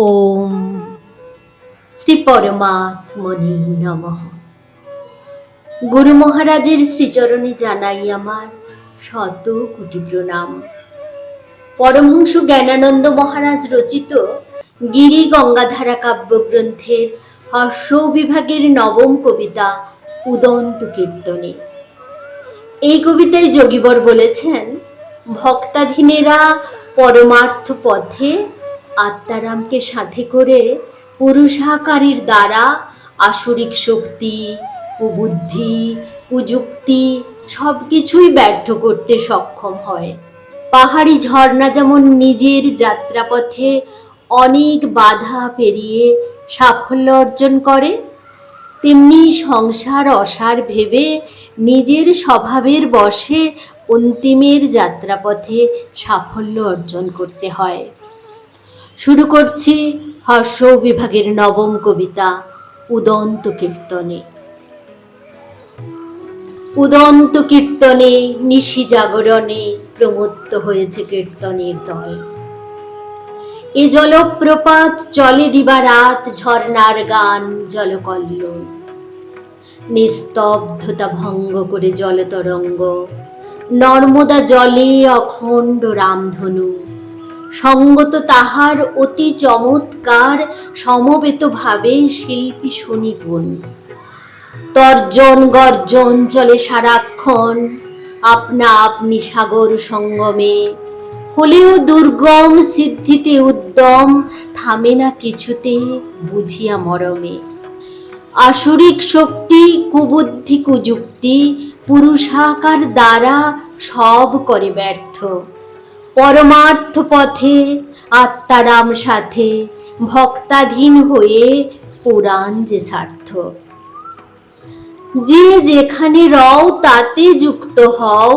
ওম শ্রী পরমাত্মনি নমঃ। গুরু মহারাজের শ্রীচরণে জানাই আমার শত কোটি প্রণাম। পরমহংস জ্ঞানানন্দ মহারাজ রচিত গিরি গঙ্গাধারা কাব্যগ্রন্থের হর্ষ বিভাগের নবম কবিতা উদন্ত কীর্তনে। এই কবিতায় যোগীবর বলেছেন, ভক্তাধীনেরা পরমার্থ পথে আত্মারামকে সাথে করে পুরুষাকারীর দ্বারা আসরিক শক্তি, কুবুদ্ধি, কুযুক্তি সব কিছুই ব্যর্থ করতে সক্ষম হয়। পাহাড়ি ঝর্ণা যেমন নিজের যাত্রাপথে অনেক বাধা পেরিয়ে সাফল্য অর্জন করে, তেমনি সংসার অসার ভেবে নিজের স্বভাবের বশে অন্তিমের যাত্রাপথে সাফল্য অর্জন করতে হয়। শুরু করছি হর্ষ বিভাগের নবম কবিতা, উদন্ত কীর্তনে। উদন্ত কীর্তনে নিশি জাগরণে প্রমত্ত হয়েছে কীর্তনের দল। এ জলপ্রপাত চলে দিবা রাত ঝর্ণার গান জলকল্লোল। নিস্তব্ধতা ভঙ্গ করে জলতরঙ্গ, নর্মদা জলে অখণ্ড রামধনু। সঙ্গত তাহার অতি চমৎকার সমবেত ভাবে শিল্পী সুনিপুণ তর্জন গর্জন চলে সারাক্ষণ, আপনা আপনি সাগর সঙ্গমে। হলেও দুর্গম সিদ্ধিতে উদ্যম, থামে না কিছুতে বুঝিয়া মরমে। আসুরিক শক্তি, কুবুদ্ধি, কুযুক্তি, পুরুষাকার দ্বারা সব করে ব্যর্থ। পরমার্থ পথে আত্মারাম সাথে, ভক্তাধীন হয়ে পুরাণ যে সার্থক যে যেখানে রও তাতে যুক্ত হও,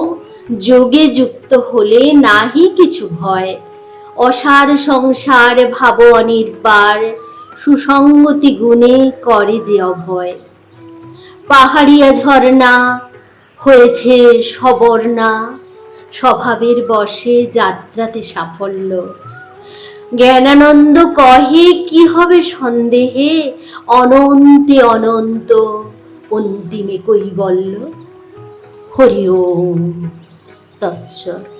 যোগে যুক্ত হলে নাহি কিছু ভয়। অসার সংসার ভাব অনির্বার সুসঙ্গতি গুণে করে যে অভয়। পাহাড়িয়া ঝর্ণা হয়েছে সবর্ণা স্বভাবের বসে যাত্রাতে সাফল্য। জ্ঞানানন্দ কহে, কি হবে সন্দেহে? অনন্তে অনন্ত, অন্তিমে কৈবল্য? হরি ওম তৎসর